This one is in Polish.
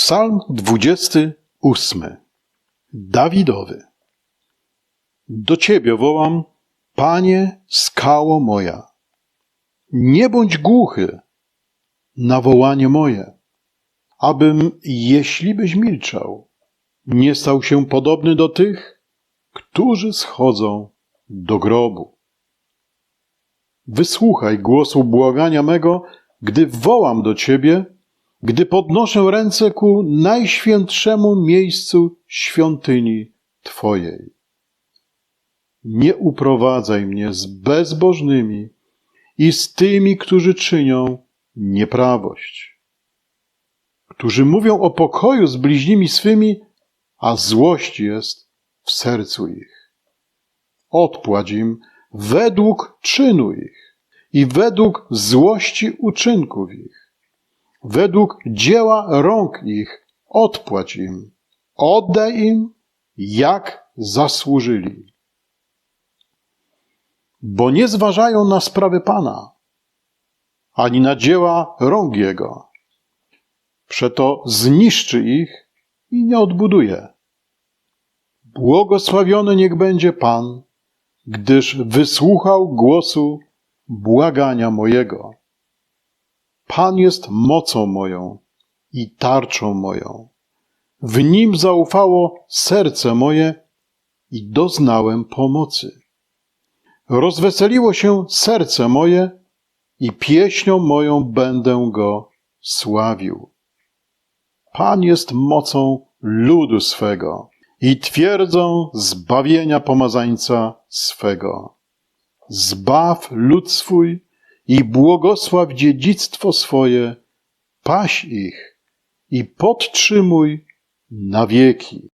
Psalm 28. Dawidowy. Do Ciebie wołam, Panie, skało moja. Nie bądź głuchy na wołanie moje, abym, jeśli byś milczał, nie stał się podobny do tych, którzy schodzą do grobu. Wysłuchaj głosu błagania mego, gdy wołam do Ciebie, gdy podnoszę ręce ku najświętszemu miejscu świątyni Twojej. Nie uprowadzaj mnie z bezbożnymi i z tymi, którzy czynią nieprawość, którzy mówią o pokoju z bliźnimi swymi, a złość jest w sercu ich. Odpłać im według czynu ich i według złości uczynków ich według dzieła rąk ich, odpłać im, oddaj im, jak zasłużyli. Bo nie zważają na sprawy Pana, ani na dzieła rąk Jego. Przeto zniszczy ich i nie odbuduje. Błogosławiony niech będzie Pan, gdyż wysłuchał głosu błagania mojego. Pan jest mocą moją i tarczą moją. W nim zaufało serce moje i doznałem pomocy. Rozweseliło się serce moje i pieśnią moją będę go sławił. Pan jest mocą ludu swego i twierdzą zbawienia pomazańca swego. Zbaw lud swój i błogosław dziedzictwo swoje, paś ich i podtrzymuj na wieki.